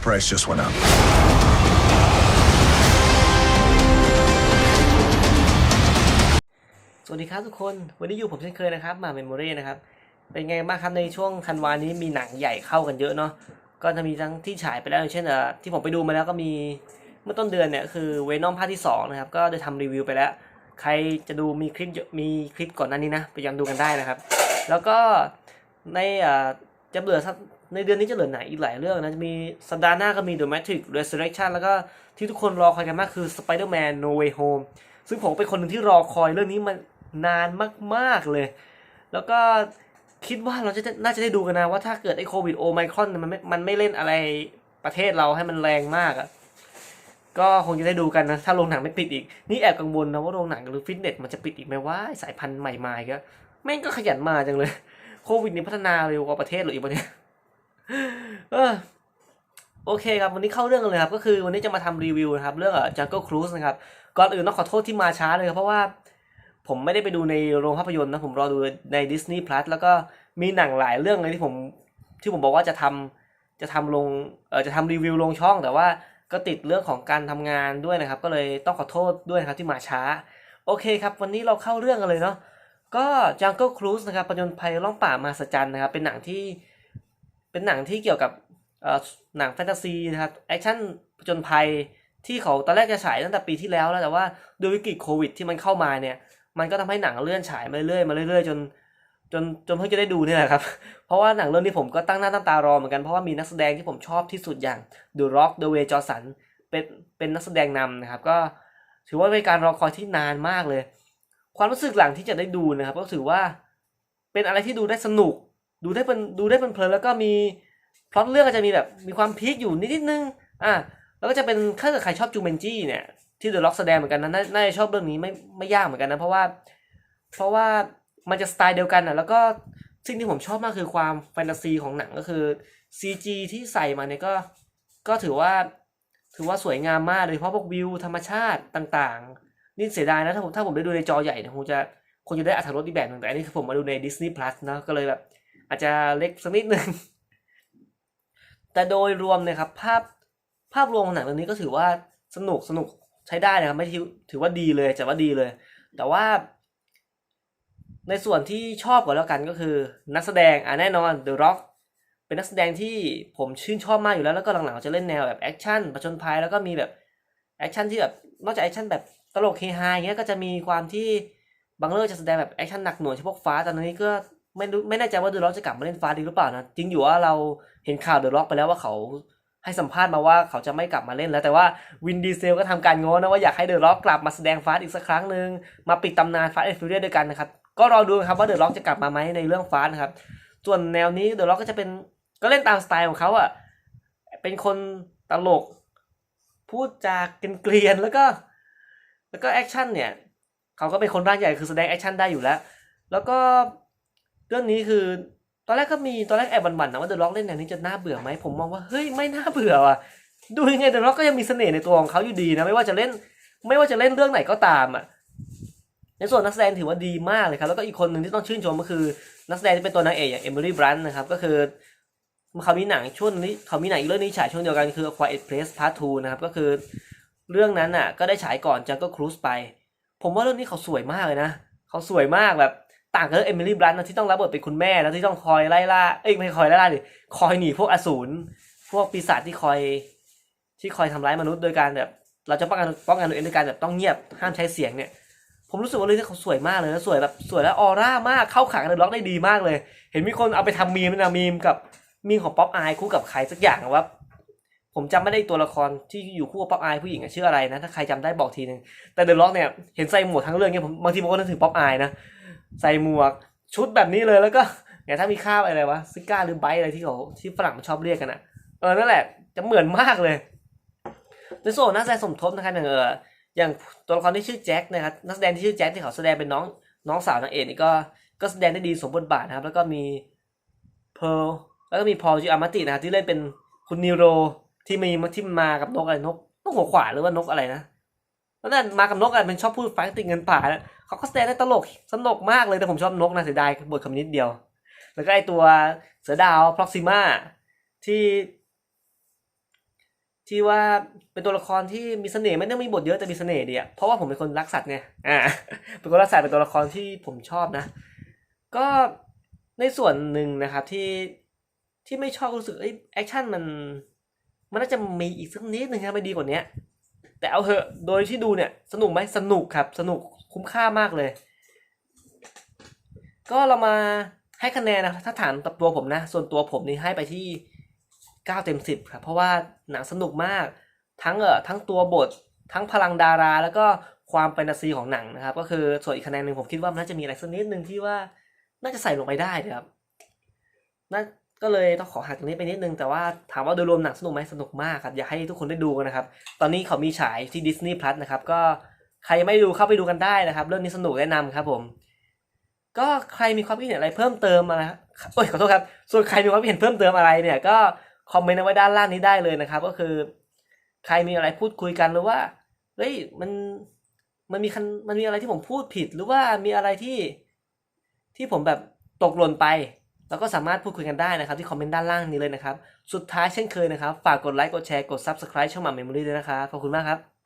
The price just went up. สวัสดีครับทุกคน วันนี้อยู่ผมเช่นเคยนะครับ มาเมมโมรีนะครับ เป็นไงบ้างครับในช่วงธันวานี้มีหนังใหญ่เข้ากันเยอะเนาะ ก็จะมีทั้งที่ฉายไปแล้วเช่นเอ่อที่ผมไปดูมาแล้วก็มีเมื่อต้นเดือนเนี่ยคือเวนอมภาคที่ 2 นะครับ ก็ได้ทำรีวิวไปแล้ว ใครจะดูมีคลิปมีคลิปก่อนหน้านี้นะ ไปย้อนดูกันได้นะครับ แล้วก็ในเออจะเหลือสัก ในเดือนนี้จะเหลือหนังอีกหลายเรื่องนะ จะมีสัปดาห์หน้าก็มี The Matrix Resurrection แล้วก็ที่ทุกคนรอคอยกันมากคือ Spider-Man No Way Home ซึ่งผมเป็นคนหนึ่งที่รอคอยเรื่องนี้มานานมากๆเลย แล้วก็คิดว่าเราจะน่าจะได้ดูกันนะ ว่าถ้าเกิดไอ้โควิดโอไมครอนมันไม่มันไม่เล่นอะไรประเทศเราให้มันแรงมากอะ่ะก็คงจะได้ดูกันนะ ถ้าโรงหนังไม่ปิดอีก นี่แอบกังวลนะว่าโรงหนังหรือฟิตเนสมันจะปิดอีกไหมว่าสายพันธุ์ใหม่มาอีก็แม่งก็ขยันมาจังเลย โควิดนี่พัฒนาเร็วกว่าประเทศหรืออีกปะเนี่ย เออโอเคครับวันนี้เข้าเรื่องเลยครับก็คือวันนี้จะมาทำรีวิวนะครับ เรื่องอะ Jungle Cruise นะครับก่อนอื่นต้องขอโทษที่มาช้าเลยครับเพราะว่าผมไม่ได้ไปดูในโรงภาพยนตร์นะผมรอดูใน Disney Plus แล้วก็มีหนังหลายเรื่องเลยที่ผมที่ผมบอกว่าจะทำจะทำลงเออจะทำรีวิวลงช่อง แต่ว่าก็ติดเรื่องของการทำงานด้วยนะครับ ก็เลยต้องขอโทษด้วยครับที่มาช้า โอเคครับ วันนี้เราเข้าเรื่องกันเลยเนาะก็ Jungle Cruise นะครับประจนภัยล่องป่ามาสจันนะครับ เป็นหนังที่ เป็นหนังที่เกี่ยวกับหนังแฟนตาซีนะครับแอคชั่นผจญภัยที่เขาตอนแรกจะฉายตั้งแต่ปีที่แล้วแล้วแต่ว่าด้วยวิกฤตโควิด ที่มันเข้ามาเนี่ย มันก็ทำให้หนังเลื่อนฉายมาเรื่อยมาเรื่อยจนจนจนเพิ่งจะได้ดูเนี่ยแหละครับ เพราะว่าหนังเรื่องนี้ผมก็ตั้งหน้าตั้งตารอเหมือนกันเพราะว่ามีนักแสดงที่ผมชอบที่สุดอย่าง The Rock The Way Johnson เป็นเป็นนักแสดงนำนะครับ ก็ถือว่าเป็นการรอคอยที่นานมากเลย ความรู้สึกหลังที่จะได้ดูนะครับ ก็ถือว่าเป็นอะไรที่ดูได้สนุก ดูได้เป็นดูได้เป็นเพลินแล้วก็มีพล็อตเรื่องก็จะมีแบบมีความพีคอยู่นิดๆนึงอะแล้วก็จะเป็นถ้าเกิดใครชอบจูเมนจี้เนี่ยที่เดอะล็อกแสดงเหมือนกันนะน่าจะชอบเรื่องนี้ไม่ไม่ยากเหมือนกันนะเพราะว่า เพราะว่ามันจะสไตล์เดียวกันอะแล้วก็สิ่งที่ผมชอบมากคือความแฟนตาซีของหนังก็คือ CG ที่ใส่มาเนี่ยก็ก็ถือว่าถือว่าสวยงามมากเลยเพราะพวกวิวธรรมชาติต่างๆ นี่เสียดายนะถ้าผมถ้าผมได้ดูในจอใหญ่เนี่ยคงจะคงจะได้อัธรสอีกแบบหนึ่งแต่อันนี้คือผมมาดูใน Disney Plus นะก็เลยแบบ อาจจะเล็กสักนิดนึง แต่โดยรวมเนี่ยครับภาพภาพรวมของหนังเรื่องนี้ก็ถือว่าสนุกสนุกใช้ได้นะครับไม่ถือว่าดีเลยจะว่าดีเลย แต่ว่า ในส่วนที่ชอบก่อนแล้วกันก็คือ นักแสดงอะแน่นอน The Rock เป็นนักแสดงที่ผมชื่นชอบมากอยู่แล้วแล้วก็หลังๆจะเล่นแนวแบบแอคชั่นประชนภัยแล้วก็มีแบบแอคชั่นที่แบบนอกจากแอคชั่นแบบตลกเฮฮาอย่างเงี้ยก็จะมีความที่บางเรื่องจะแสดงแบบแอคชั่นหนักหน่วงเฉพาะฟ้าตอนนี้ก็ ไม่รู้ไม่แน่ใจว่าเดอะล็อกจะกลับมาเล่นฟาดีหรือเปล่านะจริงอยู่ว่าเราเห็นข่าวเดอะล็อกไปแล้วว่าเขาให้สัมภาษณ์มาว่าเขาจะไม่กลับมาเล่นแล้วแต่ว่าวินดีเซลก็ทำการง้อนะว่าอยากให้เดอะล็อกกลับมาแสดงฟาสอีกสักครั้งหนึ่งมาปิดตำนานฟาสเอฟฟิเรียด้วยกันนะครับก็รอดูครับว่าเดอะล็อกจะกลับมาไหมในเรื่องฟาสนะครับส่วนแนวนี้เดอะล็อกก็จะเป็นก็เล่นตามสไตล์ของเขาอะเป็นคนตลก พูดจากเกลียนแล้วก็ แล้วก็แอคชั่นเนี่ยเขาก็เป็นคนร่างใหญ่คือแสดงแอคชั่นได้อยู่แล้ว แล้วก็ เรื่องนี้คือตอนแรกก็มีตอนแรกแอบบันๆนะว่าเดอะล็อกเล่นแนวนี้จะน่าเบื่อไหมผมมองว่าเฮ้ยไม่น่าเบื่อว่ะดูยังไงเดอะล็อกก็ยังมีเสน่ห์ในตัวของเขาอยู่ดีนะไม่ว่าจะเล่น ไม่ว่าจะเล่นเรื่องไหนก็ตามอะในส่วนนักแสดงถือว่าดีมากเลยครับแล้วก็อีกคนหนึ่งที่ต้องชื่นชมก็คือ นักแสดงที่เป็นตัวนางเอกอย่างเอมิลี่บรันนะครับก็คือเขามีหนังช่วงนี้เขามีหนังอีกเรื่องนี้ฉายช่วงเดียวกันคือ Quiet Place Part 2นะครับก็คือเรื่องนั้นอะก็ได้ฉายก่อน Jungle Cruise ไป ผมว่าเรื่องนี้เขาสวยมากเลยนะ เขาสวยมากแบบ ต่างกับเอมิลี่บลันที่ต้องรับบทเป็นคุณแม่แล้วที่ต้องคอยไล่ล่าเอ้ยไม่คอยไล่ล่าดิคอยหนีพวกอสูรพวกปีศาจที่คอย ที่คอยทำร้ายมนุษย์โดยการแบบ เราจะป้องกันป้องกันตัวเองด้วยการแบบต้องเงียบห้ามใช้เสียงเนี่ยผมรู้สึกว่าเรื่องนี้เขาสวยมากเลยนะสวยแบบสวยและออร่ามากเข้าขากับเดล็อกได้ดีมากเลย เห็นมีคนเอาไปทำมีมนะมีมกับมีมของป๊อปอายคู่กับใครสักอย่างอะว่าผมจำไม่ได้ตัวละครที่อยู่คู่กับป๊อปอายผู้หญิงชื่ออะไรนะถ้าใครจำได้บอกทีนึงแต่เดอะล็อกเนี่ยเห็นใส่หมวกทั้งเรื่องเนี่ยผมบางทีผมก็นึกถึงป๊อปอายนะ ใส่หมวกชุดแบบนี้เลยแล้วก็อย่างถ้ามีข้าวอะไรวะซิก้าหรือไบอะไรที่เขาที่ฝรั่งชอบเรียกกันอะเออนั่นแหละจะเหมือนมากเลยในส่วนนักแสดงสมทบนะครับอย่างเอออย่างตัวละครที่ชื่อแจ็คนะครับนักแสดงที่ชื่อแจ็คที่เขาแสดงเป็นน้องน้องสาวนางเอกนี่ก็ก็แสดงได้ดีสมบทบาทนะครับ แล้วก็มีเพลแล้วก็มีพอลจิอามาตินะครับที่เล่นเป็นคุณนิโรที่มีที่มากับนกอะไรนกนกหัวขวาหรือว่านกอะไรนะแล้วนั่นมากับนกอะไรเป็นชอบพูดฟังติดเงินป่านะ เขาก็แสดงได้ตลกสนุกมากเลยแต่ผมชอบนกนะเสียดายบทคำนิดเดียว แล้วก็ไอตัวเสือดาวพล็อกซิมาที่ที่ว่าเป็นตัวละครที่มีเสน่ห์ไม่ต้องมีบทเยอะแต่มีเสน่ห์ดีอะเพราะว่าผมเป็นคนรักสัตว์ไงอ่าเป็นคนรักสัตว์เป็นตัวละครที่ผมชอบนะ ก็ในส่วนหนึ่งนะครับที่ที่ไม่ชอบรู้สึกเอ้ยแอคชั่นมัน มันน่าจะมีอีกสักนิดนึงครับไม่ดีกว่านี้ แต่เอาเหอะโดยที่ดูเนี่ยสนุกไหมสนุกครับ สนุกคุ้มค่ามากเลย ก็เรามาให้คะแนนนะถ้าถามตับตัวผมนะ ส่วนตัวผมนี่ให้ไปที่ 9 เต็ม 10 ครับ เพราะว่าหนังสนุกมาก ทั้งเออทั้งตัวบท ทั้งพลังดารา แล้วก็ความแฟนตาซีของหนังนะครับ ก็คือส่วนอีกคะแนนหนึ่งผมคิดว่ามันน่าจะมีอะไรสักนิดหนึ่งที่ว่าน่าจะใส่ลงไปได้นะครับน่า ก็เลยต้องขอหักตรงนี้ไปนิดนึงแต่ว่าถามว่าโดยรวมหนังสนุกไหมสนุกมากครับ อยากให้ทุกคนได้ดูกันนะครับ ตอนนี้เขามีฉายที่ Disney Plus นะครับ ก็ใครยังไม่ดูเข้าไปดูกันได้นะครับ เรื่องนี้สนุกแนะนำครับผม ก็ใครมีความคิดเห็นอะไรเพิ่มเติมมานะโอ้ยขอโทษครับ ส่วนใครมีความคิดเห็นเพิ่มเติมอะไรเนี่ย ก็คอมเมนต์เอาไว้ด้านล่างนี้ได้เลยนะครับ ก็คือ ใครมีอะไรพูดคุยกันหรือว่าเฮ้ยมันมันมีคันมันมีอะไรที่ผมพูดผิด หรือว่ามีอะไรที่ที่ผมแบบตกหล่นไป แล้วก็สามารถพูดคุยกันได้นะครับที่คอมเมนต์ด้านล่างนี้เลยนะครับ สุดท้ายเช่นเคยนะครับ ฝากกดไลค์ กดแชร์ กด Subscribe ช่องหม่ำเมมโมรี่ด้วยนะครับ ขอบคุณมากครับ